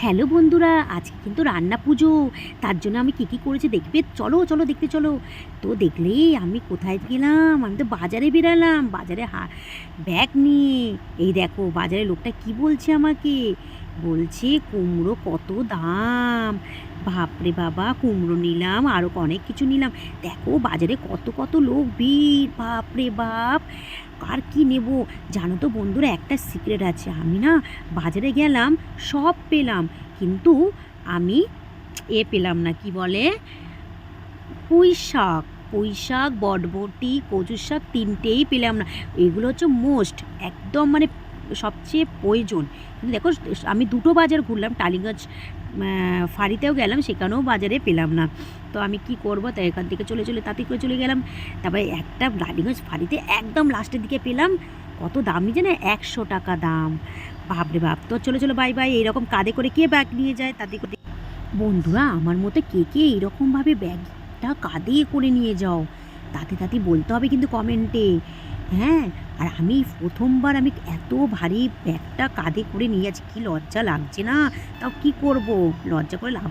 Hello বন্ধুরা, আজকে কিন্তু রান্না পুজো। তার জন্য আমি কী কী করেছি দেখবে? চলো চলো, দেখতে চলো। তো দেখলে আমি কোথায় গেলাম? আমি তো বাজারে বেরালাম, বাজারে হা, ব্যাগ নিয়ে। এই দেখো বাজারে লোকটা কি বলছে আমাকে? বলছে, কুমড়ো কত দাম। বাপরে বাবা, কুমড়ো নিলাম আরও অনেক কিছু নিলাম। দেখো, বাজারে কত কত লোক, ভিড়, বাপরে বাপ। কার কি নেব? জানো তো বন্ধুরা, একটা সিক্রেট আছে। আমি না বাজারে গেলাম, সব পেলাম। কিন্তু আমি এ পেলাম না, কি বলে? পুঁই শাক পুঁই শাক বটবটি কচু শাক তিনটেই পেলাম না। এগুলো হচ্ছে মোস্ট একদম মানে সবচেয়ে প্রয়োজন। কিন্তু দেখো, আমি দুটো বাজার ঘুরলাম, টালিগঞ্জ ফাঁড়িতেও গেলাম, সেখানেও বাজারে পেলাম না। তো আমি কি করব? তাই এখান থেকে চলে চলে, তাতে করে চলে গেলাম। তারপরে একটা টালিগঞ্জ ফাঁড়িতে একদম লাস্টের দিকে পেলাম। কত দামি জানে? একশো টাকা দাম। বাপরে বাপ। তো চলে চলো, বাই বাই। এইরকম কাঁধে করে কে ব্যাগ নিয়ে যায়? তাতে করে বন্ধুরা, আমার মতো কে কে এইরকমভাবে ব্যাগটা কাঁধে করে নিয়ে যাও। তাতে তাতে বলতে হবে কিন্তু কমেন্টে হ্যাঁ আর আমি প্রথমবার আমি এত ভারী ব্যাগটা কাঁধে করে নিয়ে যাচ্ছি কি লজ্জা লাগছে না তাও কি করব লজ্জা করে লাভ।